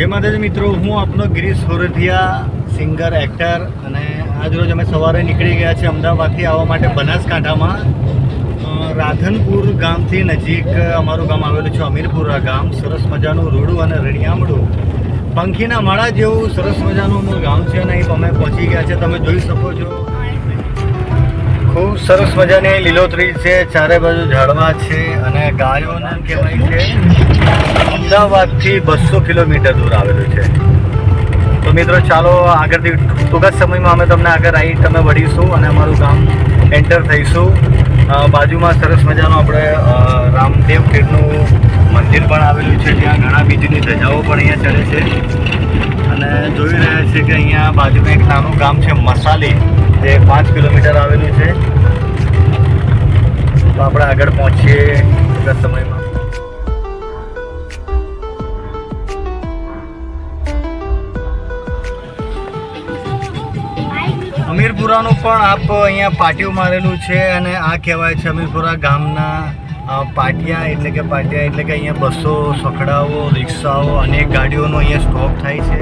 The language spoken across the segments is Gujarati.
જય માતાજી મિત્રો, હું આપનો ગિરીશ સોરઠિયા સિંગર એક્ટર અને આજરોજ અમે સવારે નીકળી ગયા છીએ અમદાવાદથી આવવા માટે બનાસકાંઠામાં. રાધનપુર ગામથી નજીક અમારું ગામ આવેલું છે અમીરપુરા ગામ, સરસ મજાનું રૂડું અને રણિયામડું. પંખીના માળા જેવું સરસ મજાનું ગામ છે અને અહીં અમે પહોંચી ગયા છે તમે જોઈ શકો છો ખૂબ સરસ મજાની લીલોતરી છે, ચારે બાજુ ઝાડવા છે અને ગાયોને કહેવાય છે, અમદાવાદથી બસો કિલોમીટર દૂર આવેલું છે. તો મિત્રો, ચાલો આગળથી ટૂંક જ સમયમાં અમે તમને આગળ આવી તમે વળીશું અને અમારું ગામ એન્ટર થઈશું. બાજુમાં સરસ મજાનું આપણે રામદેવ પીરનું મંદિર પણ આવેલું છે, જ્યાં ઘણા બીજની ધજાઓ પણ અહીંયા ચડે છે. અને જોઈ રહ્યા છે કે અહીંયા બાજુમાં એક નાનું ગામ છે, મસાલી. જે પાંચ કિલોમીટર આવેલું છે. તો આપણે આગળ પહોંચીએ ટૂંકા સમયમાં. અમીરપુરાનું પણ આપ અહીંયા પાટિયું મારેલું છે અને આ કહેવાય છે અમીરપુરા ગામના પાટિયા એટલે કે પાટિયા એટલે કે અહીંયા બસો, સખડાઓ, રિક્ષાઓ, અનેક ગાડીઓનો અહીંયા સ્ટોપ થાય છે.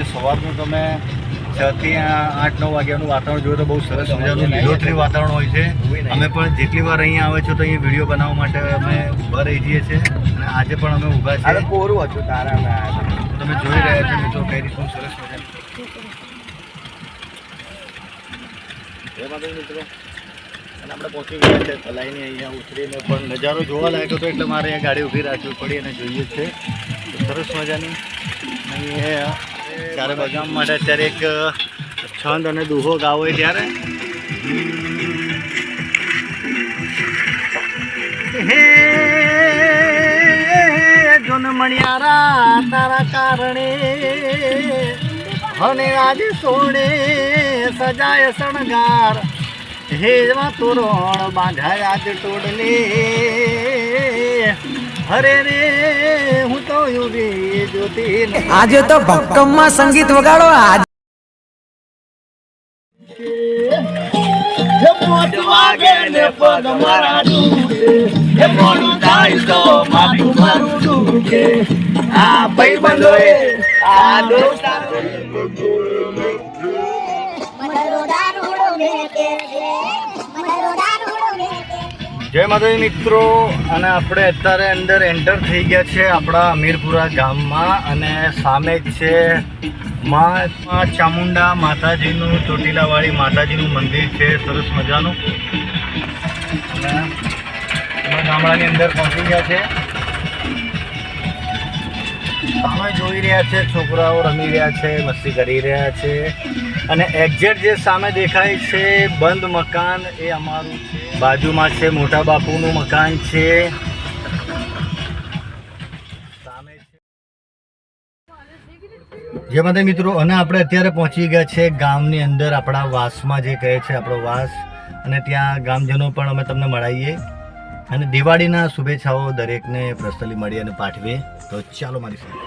સરસ મજાનું જે સવારનું તમે છ થી આઠ નવ વાગ્યાનું વાતાવરણ જોયું તો બહુ સરસ મજાનું લીલોતરી વાતાવરણ હોય છે. અમે પણ જેટલી વાર અહીંયા આવે છે તો અહીંયા વીડિયો બનાવવા માટે અમે ઊભા રહી જઈએ છીએ અને આજે પણ અમે ઊભા છીએ. કોરું હતું તારા તમે જોઈ રહ્યા છો મિત્રો કઈ રીતનું સરસ મજાનું. મિત્રો. અને આપણે પહોંચી ગયા છે તલાઈને અહીંયા ઉતરીને પણ નજારો જોવા લાગ્યો હતો એટલે મારે અહીંયા ગાડી ઊભી રાખવી પડી અને જોઈએ છે. સરસ મજાની. અહીંયા ચારે બગામ માટે અત્યારે એક છંદ અને દુહો ગાવો હોય ત્યારે. હે મણિયારા તારા કારણે અને આજે સોણે સજાય શણગાર. હેવા તોરણ બાંધાય આજ ટોડલે હરે રે, હું આજે તો ભક્કમમાં સંગીત વગાડો આજે આ જય માતાજી મિત્રો, અને આપણે અત્યારે અંદર એન્ટર થઈ ગયા છે આપણા અમીરપુરા ગામમાં, અને સામે જ છે માં ચામુંડા માતાજીનું, ચોટીલાવાળી માતાજીનું મંદિર છે, સરસ મજાનું. ગામડાની અંદર પહોંચી ગયા છે. સામે જોઈ રહ્યા છે, છોકરાઓ રમી રહ્યા છે, મસ્તી કરી રહ્યા છે. અને એક્ઝેક્ટ જે સામે દેખાય છે, બંધ મકાન, એ અમારું છે. બાજુમાં છે મોટા બાપુનું મકાન છે. જે માટે મિત્રો અને આપણે અત્યારે પહોંચી ગયા છે ગામની અંદર આપણા વાસમાં જે કહે છે આપણો વાસ. અને ત્યાં ગામજનો પણ અમે તમને મળાવીએ અને દિવાળીના શુભેચ્છાઓ દરેકને પ્રસ્તલી મળી અને પાઠવીએ. તો ચાલો મારી સાથે.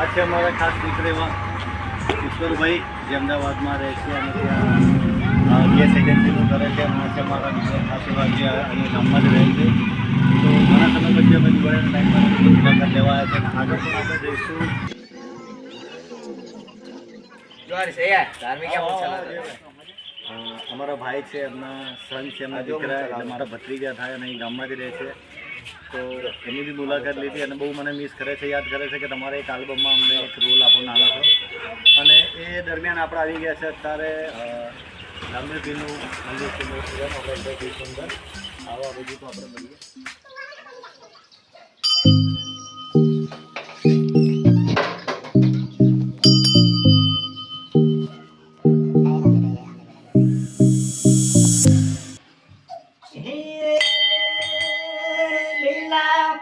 આ છે અમારા ખાસ એવા. ઈશ્વરભાઈ જે અમદાવાદમાં રહે છે અને ત્યાં ગેસ એજન્સીનું કરે છે અને આ છે અમારા મિત્ર ખાસ એવા જે અહીં ગામમાં જ રહે છે. તો ઘણા સમય પછી અમે દિવાળીના ટાઈમમાં મુલાકાત લેવા આવ્યા છે. આગળ પણ આપણે જઈશું. અમારા ભાઈ છે એમના સન છે એમના દીકરા મારા ભત્રીજા થાય અને અહીં ગામમાં જ રહે છે. તો એની બી મુલાકાત લીધી અને બહુ મને મિસ કરે છે, યાદ કરે છે કે તમારે એક આલ્બમમાં અમને એક રોલ આપો નાનો હતો. અને એ દરમિયાન આપણે આવી ગયા છે અત્યારે રામદેવજીનું મંદિર સુંદર આવો બધું તો આપણે મળીએ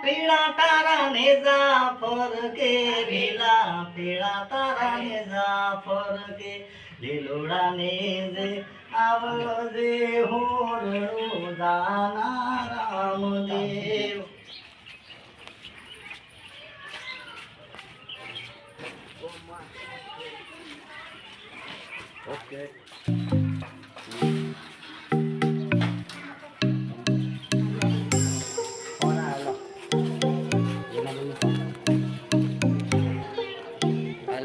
પીળા તારા ને જાફર કે, લીલા પીળા તારા ને જાફર કે, લીલોડા ને જે આવજે હોર રામ દેવ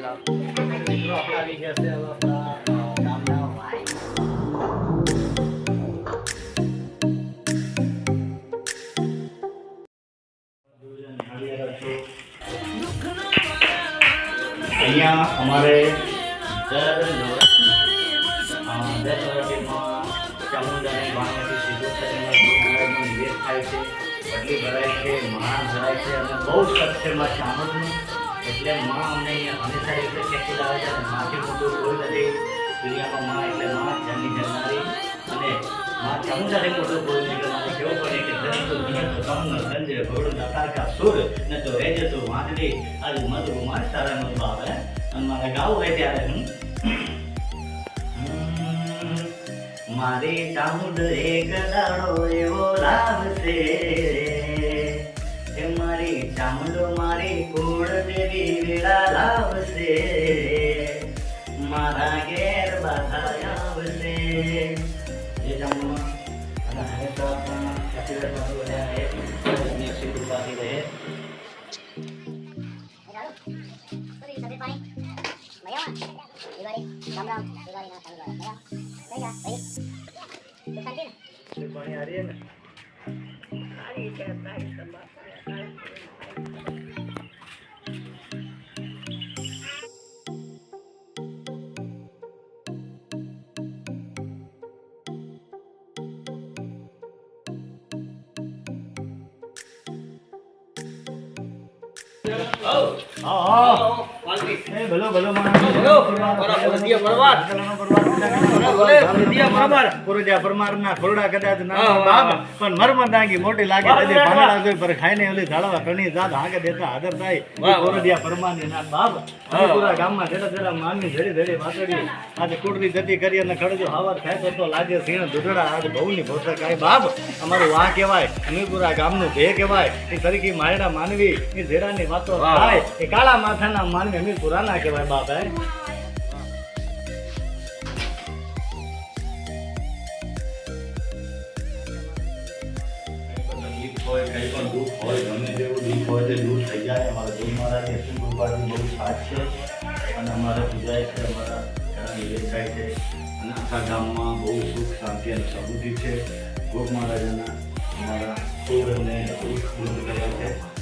मित्रों आपला विषय असेल आपला रामराव वाय અહીંયા અમારે દર નવરાત્રિમાં દર નવરાત્રિમાં ચામુંડાને ભાણવતી સિદ્ધેશ્વરીમાં નિવેદ થાય છે પટલી ભરાય છે મહાન ભરાય છે અને બહુ સત્યમાં ચામુંડનું એટલે માં અમને અહીંયા હંમેશા રીતે ખેતી લાવે છે અને માથી મોટું કોઈ નથી દુનિયામાં માં એટલે માં જન્મી જન્મારી અને માં ચામુંડાથી મોટું કોઈ નહીં કે મારે કેવું પડે કે ધન તો ધન તો કમનો સંજય ઘોડો નકાર કા સુર ને તો રેજ તો વાંદડી આજ મધુ માર સારા મત બાવે અને મારે ગાવું હોય ત્યારે હું હમ, મારી ચામુંડ એક દાડો એવો લાવશે એ મારી ચામુંડ મારી કુળ દેવી વેળા લાવશે મારા ઘેર બાધા આવશે એ ચામુંડમાં અને હવે તો આપણા આશીર્વાદ હા એ ભલો ભલો પરમાર ના ખોરડા કદાચ ના પણ મર્મ દાંગી મોટી લાગે તેથી ભાંગડા જોઈ પર ખાઈને ઓલી ઝાડવા ઘણી જાત હાંકે દેતા આદર થાય. પુરુજા પરમારની ના બાપ. પૂરા ગામમાં જેડા જેડા માનની ધડી ધડી વાતડી. આજે કુડરી જતી કરી અને ખડજો હાવર થાય તો લાગે સિંહ દુધડા. આજે બહુ ની બાપ. અમારું વાહ કહેવાય અમે પૂરા ગામનું ભે કહેવાય. એ તરીકે માયડા માનવી એ જેડાની વાતો થાય. એ કાળા માથાના માનવી અમે પુરાના કહેવાય બાપ હોય કંઈ પણ દુઃખ હોય ગમે તેવું દુઃખ હોય તે દૂર થઈ જાય અમારા ગુરુ અસીમ કૃપાથી બહુ સાથ છે અને અમારા પૂજાય છે અમારા ઘણા નિવેદ છે અને આખા ગામમાં બહુ સુખ શાંતિ અને સમૃદ્ધિ છે ગોપ મહારાજાના અમારા પૂર્વને દુઃખ દૂર કર્યા છે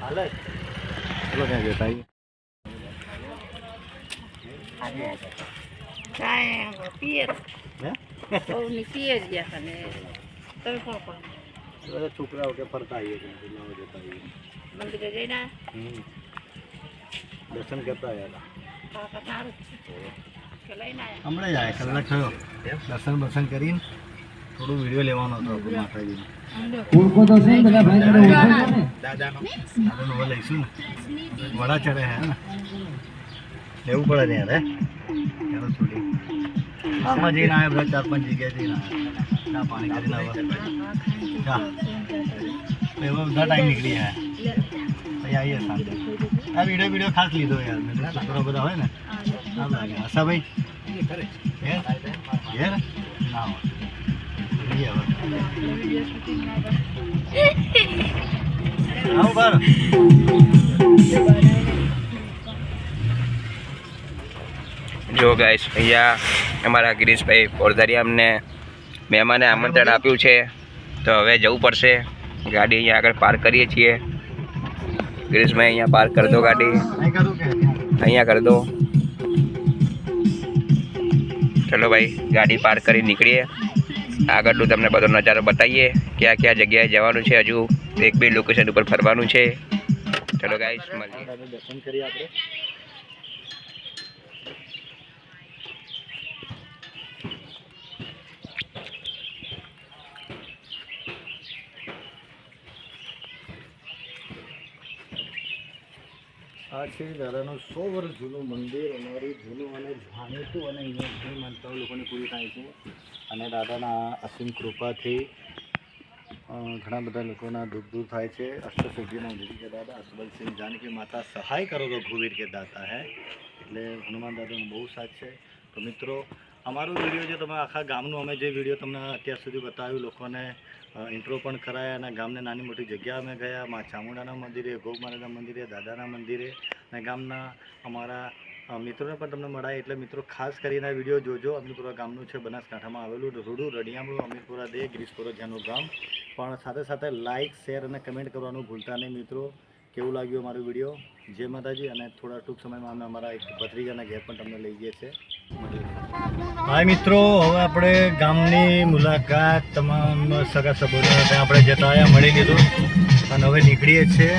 હાલે ચલો ક્યાં જતા આવીએ કાંઈ પિયર હે બહુની પિયર ગયા અને તમે કોણ કોણ બધા છોકરાઓ કે ફરતા આવીએ કે નવા જતા આવીએ મંદિરે જઈને. દર્શન કરતા આવ્યા હમણાં જ આવ્યા કલાક થયો. દર્શન બર્શન કરીને થોડું વીડિયો લેવાનો હતો આપણું માતાજીનો. દાદાનો. દાદાનો લઈશું ને. વડા ચડે હે લેવું પડે ને યાર હે? ચાલો છોડી. આમાં જઈને આવ્યા બધા ચાર પાંચ જગ્યાએ જઈને આવ્યા ચા પાણી કરીને આવ્યા ચા એવા બધા ટાઈમ નીકળી ગયા પછી આવીએ સાંજે આ વીડિયો વીડિયો ખાસ લીધો યાર મેં કીધું છોકરા બધા હોય ને આમ લાગે આશાભાઈ ઘેર ઘેર ના હોય જઈએ હવે આવો બાર જો ગાઈસ અહીંયા અમારા ગિરીશભાઈ પોરધારી અમને મહેમાને આમંત્રણ આપ્યું છે. તો હવે જવું પડશે. ગાડી અહીંયા આગળ પાર્ક કરીએ છીએ. ગ્રીસમાં અહીંયા પાર્ક કરી દો ગાડી. અહીંયા કરી દો. ચલો ભાઈ ગાડી પાર્ક કરી નીકળીએ. આગળનું તમને બધો નજારો બતાવીએ. ક્યાં ક્યાં જગ્યાએ જવાનું છે હજુ. એક બે લોકેશન ઉપર ફરવાનું છે. ચલો ગાઈસ મળીએ. દર્શન કરીએ આપણે. આ છે દાદાનું સો વર્ષ જૂનું મંદિર, અમારું જૂનું અને જાણીતું અને અહીંયા ઘણી માનતાઓ લોકોને પૂરી થાય છે. અને દાદાના અસીમ કૃપાથી ઘણા બધા લોકોના દુઃખ દૂર થાય છે. અષ્ટસિદ્ધિના વિધિ કે દાદા અસબલસિંહ જાનકી માતા સહાય કરો તો ઘુવીર કે દાતા હે. એટલે હનુમાન દાદાનો બહુ સાથ છે. તો મિત્રો અમારું વીડિયો જે તમે આખા ગામનું અમે જે વીડિયો તમને અત્યાર સુધી બતાવ્યું, લોકોને ઇન્ટ્રો પણ કરાયા અને ગામને નાની મોટી જગ્યા અમે ગયા, મા ચામુંડાના મંદિરે ગૌ માતાના મંદિરે, દાદાના મંદિરે અને ગામના અમારા મિત્રોને પણ તમને મળાય એટલે મિત્રો ખાસ કરીને વીડિયો જોજો. અમીરપુરા ગામનું છે, બનાસકાંઠામાં આવેલું રૂડું રડિયામણું અમીરપુરા દે ગ્રીસપુરા જ્યાંનું ગામ. પણ સાથે સાથે લાઇક શેર અને કમેન્ટ કરવાનું ભૂલતા નહીં મિત્રો. કેવું લાગ્યું અમારો વીડિયો? જય માતાજી અને થોડા ટૂંક સમયમાં અમે અમારા એક ભત્રીજાના ઘેર પણ તમને લઈ જઈએ છીએ. હાય મિત્રો, હવે આપણે ગામની મુલાકાત તમામ સગા સંબંધીઓ ત્યાં આપણે જતા આવ્યા, મળી લીધું. અને હવે નીકળીએ છીએ.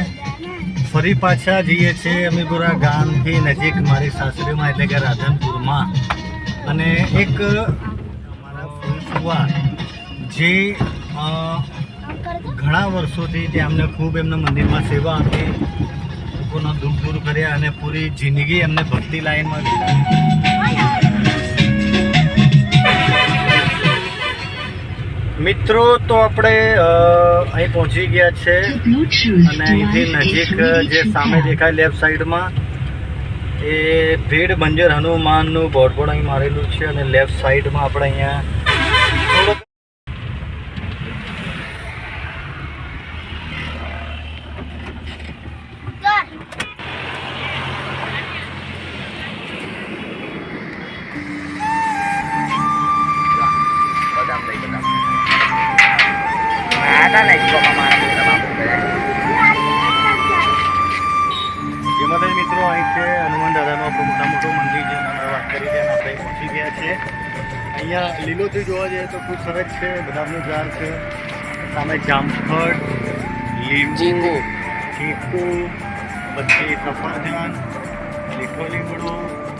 ફરી પાછા જઈએ છીએ અમીપુરા ગામથી નજીક મારી સાસરીમાં, એટલે કે રાધનપુરમાં. અને એક અમારા ફૂલફુવા જે ઘણા વર્ષોથી તે અમને ખૂબ એમના મંદિરમાં સેવા આપી, લોકોનો દુઃખ દૂર કર્યા અને પૂરી જિંદગી એમને ભક્તિ લાઈનમાં મિત્રો, તો આપણે અહીં પહોંચી ગયા છે અને અહીંથી નજીક જે સામે દેખાય લેફ્ટ સાઈડમાં, એ ભીડ બંજર હનુમાનનું બોર્ડ પણ અહીં મારેલું છે અને લેફ્ટ સાઈડમાં આપણે અહીંયા જોવા જઈએ તો ખૂબ સરસ છે બદામનું ઝાડ છે સામે જામફળ લીંબુ ચીકુ. પછી સફરજન લીઠો લીમડો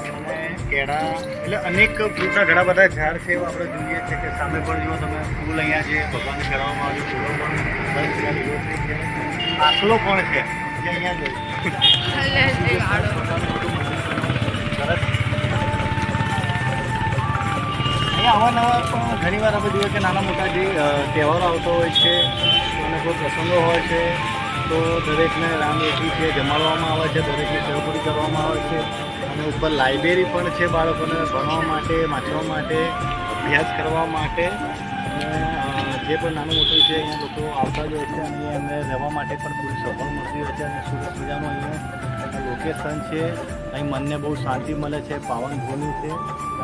અને કેળા. એટલે અનેક ફ્રૂટના ઘણા બધા ઝાડ છે એવું આપણે જોઈએ છે કે સામે પણ જુઓ તમે ફૂલ અહીંયા છે ભગવાનને ચડાવવામાં આવ્યું ફૂલો પણ આખલો પણ છે? જે અહીંયા જોઈ સરસ અહીંયા અવારનવાર પણ ઘણી વાર આપણે જોઈએ કે નાના મોટા જે તહેવારો આવતો હોય છે, અને કોઈ પ્રસંગો હોય છે, તો દરેકને રામરેખી છે, જમાડવામાં આવે છે, દરેકને સેવપુરી કરવામાં આવે છે, અને ઉપર લાઇબ્રેરી પણ છે બાળકોને ભણવા માટે, વાંચવા માટે, અભ્યાસ કરવા માટે, અને જે પણ નાનું મોટું છે, અહીંયા લોકો આવતા જ હોય છે, અને એમને રહેવા માટે પણ પૂરી સફળ મળતી હોય છે, અને સુરત અહીંયા લોકેશન છે, અહીં મનને બહુ શાંતિ મળે છે, પાવન ભૂમિ છે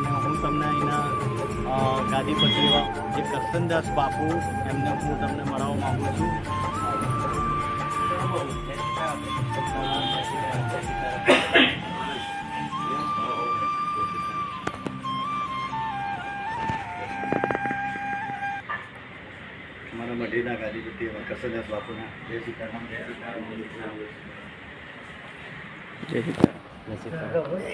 અને હું તમને અહીંના ગાદીપતિ એવા જે કરસનદાસ બાપુ એમને હું તમને મળવા માગું છું. મારા મઢીના ગાદીપતિ એવા કરસનદાસ બાપુના. જય સીતારામ જય સીતારામ હવે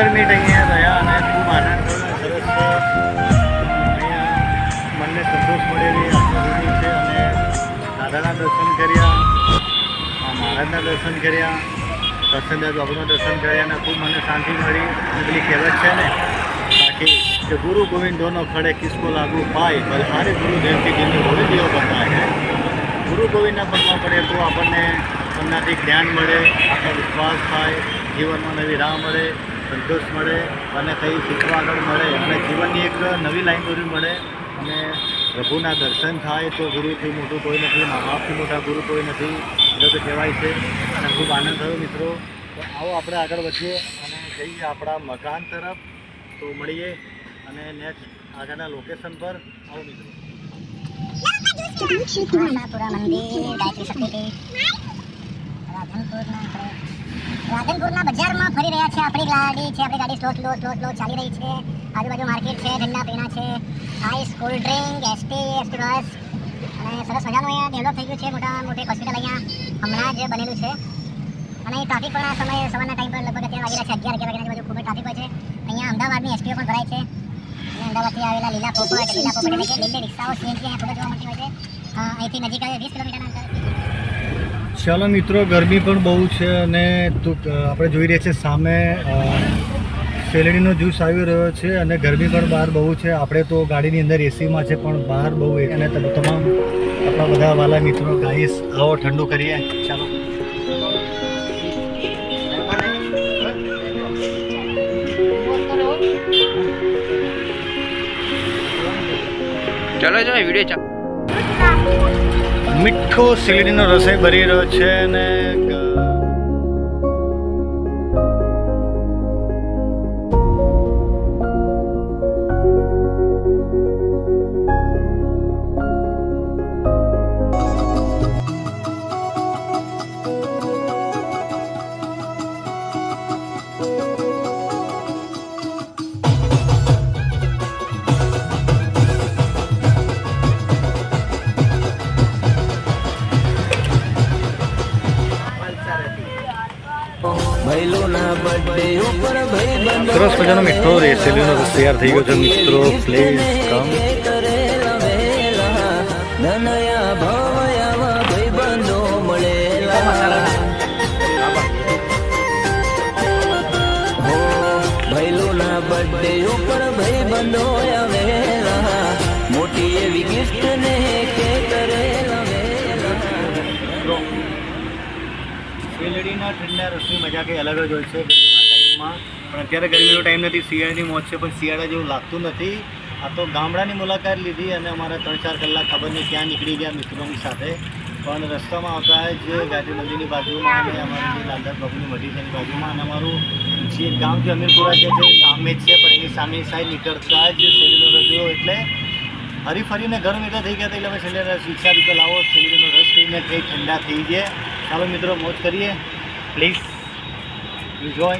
પંદર મિનિટ અહીંયા રહ્યા અને ખૂબ આનંદ સરસ અહીંયા મનને સંતોષ મળેલી અનુભૂતિ છે અને દાદાના દર્શન કર્યા મહારાજના દર્શન કર્યા દર્શનદાસ બાબુના દર્શન કર્યા અને ખૂબ મને શાંતિ મળી. પેલી કહેવત છે ને, બાકી કે ગુરુ ગોવિંદોનો ખડે કિસ્કો લાગુ પાય બલહારે ગુરુ દેવથી જેને હોળી દીવો બનાય ગુરુ ગોવિંદના પગમાં પડે તો આપણને એમનાથી જ્ઞાન મળે, આત્મવિશ્વાસ થાય, જીવનમાં નવી રાહ મળે. સંતોષ મળે અને કંઈ શીખવા આગળ મળે. અને જીવનની એક નવી લાઈન દોરી મળે અને પ્રભુના દર્શન થાય તો ગુરુથી મોટું કોઈ નથી મા બાપથી મોટા ગુરુ કોઈ નથી. એટલે તો કહેવાય છે. અને ખૂબ આનંદ થયો મિત્રો. તો આવો આપણે આગળ વધીએ અને જઈએ આપણા મકાન તરફ. તો મળીએ અને નેક્સ્ટ આગળના લોકેશન પર આવો મિત્રો. રાધનપુરના આપણે રાધનપુરના બજારમાં ફરી રહ્યા છે આપણી ગાડી છે, આપણી ગાડી સ્લો સ્લો સ્લો સ્લો ચાલી રહી છે. આજુબાજુ માર્કેટ છે ઠંડા પીણા છે. Ice cold drink ST ST bus અને સરસ મજાનું અહીંયા ડેવલપ થઈ ગયું છે, મોટા, મોટી હોસ્પિટલ અહીંયા. હમણાં જ બનેલું છે. અને ટ્રાફિક પણ આ સમયે સવારના ટાઈમ પર લગભગ અત્યારે વાગી રહ્યા છે, અગિયાર અગિયાર વાગ્યાની ખૂબ જ ટ્રાફિક હોય છે. અહીંયા અમદાવાદની એસટીઓ પણ ભરાય છે. અને અમદાવાદથી આવેલા લીલા પોપટ લીલા પોપટ એટલે કે લીલી રિક્ષાઓ સીએનજી અહીંયા ખૂબ જોવા મળતી હોય છે. અહીંથી નજીક વીસ કિલોમીટરના અંતર ચાલો મિત્રો, ગરમી પણ બહુ છે અને આપણે જોઈ રહ્યા છીએ સામે શેલડીનો જ્યુસ આવી રહ્યો છે અને ગરમી પણ બહાર બહુ છે. આપણે તો ગાડીની અંદર એસીમાં છે, પણ બહાર બહુ અને તમામ આપણા બધા વાલા મિત્રો ગાઈસ આવો ઠંડુ કરીએ. ચાલો. ચાલો ચલો વીડિયો મીઠો શેરડીનો રસોઈ ભરી રહ્યો છે અને સરસ મજાનો મીઠો રેસેલીનો તૈયાર થઈ ગયો છે મિત્રો. પ્લીઝ કમ બર્થડે ઉપર ભાઈ બંધો શેરડીના ઠંડા રસની મજા કંઈ અલગ જ હોય છે ગરમીના ટાઈમમાં. પણ અત્યારે ગરમીનો ટાઈમ નથી, શિયાળાની મોજ છે, પણ શિયાળા જેવું લાગતું નથી. આ તો ગામડાની મુલાકાત લીધી અને અમારા ત્રણ ચાર કલાક ખબર નહીં ક્યાં નીકળી ગયા મિત્રોની સાથે. પણ રસ્તામાં આવતા જ ગાંધી મંદિરની બાજુમાં અને અમારી જે લાલદાસ એની બાજુમાં અને અમારું જે ગામ છે અમીરપુરા જે છે સામે જ છે, પણ એની સામેની સાઈડ નીકળતા જ શેરડીનો રસ જોયો એટલે હરી ફરીને ગરમ એટલા થઈ ગયા હતા એટલે અમે શેરડીનો રસ કે લાવો શેરડીનો રસ પીને કંઈ ઠંડા થઈ જાય. ચાલો મિત્રો, મોજ કરીએ. Please enjoy.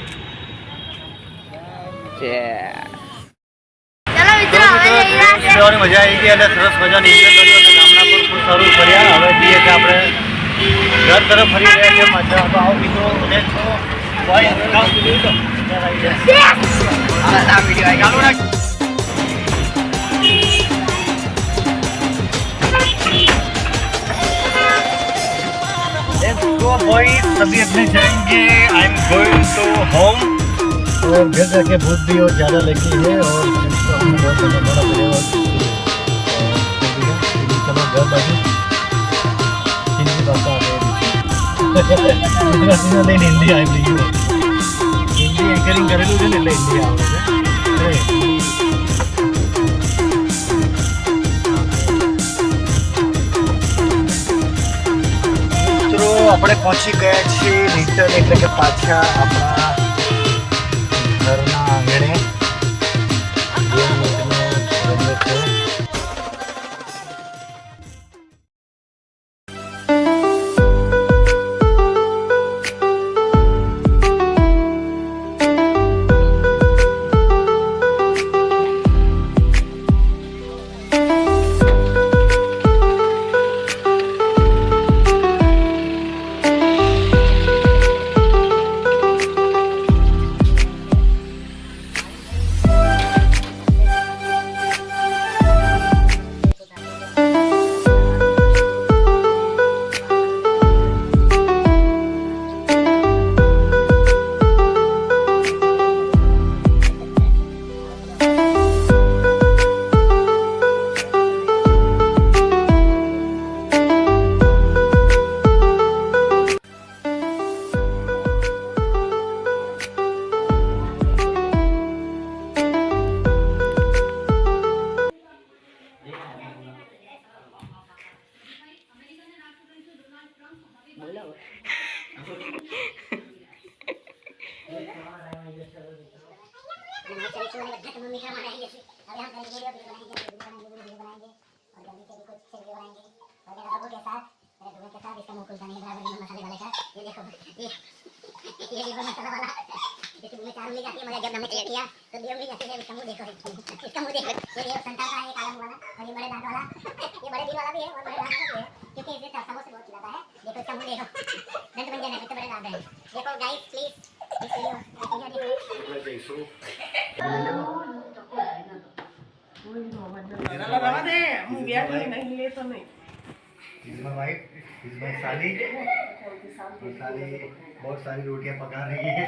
ચલો મિત્રો મજા આવી ગઈ અને સરસ મજાની એન્જોય કર્યું અને ગામડા પણ ખૂબ સારું ફર્યા. હવે જઈએ કે આપણે ઘર તરફ ફરી રહ્યા છે મજા તો આવો મિત્રો અને છો. ભાઈ મજા આવી જાય ચાલુ રાખ वही अभी अपने जाएँगे। I am going to home और घर जाके भूख भी और ज़्यादा लगी है और जिसको हमने बहुत ज़्यादा बड़ा मिले और चलो घर बैठे हिंदी भाषा आ गई। नहीं हिंदी आई रही है। हिंदी एंकरिंग नहीं हिंदी आवाज़ है આપણે પહોંચી ગયા છીએ રિટર્ન એટલે કે પાછા આપણા ઘરના આંગણે. ये लीवर मसाला वाला जैसे मुंह में चार उंगली जाती है मगर जब हमने टेस्ट किया तो दो उंगली जाती है इसका मुंह देखो इसका मुंह देखो ये ये संता का है काला मुंह वाला और ये बड़े दांत वाला ये बड़े दिल वाला भी है और बड़े दांत वाला भी है इसमें वाइफ इसमें साली और साली बहुत सारी रोटियां पका रही है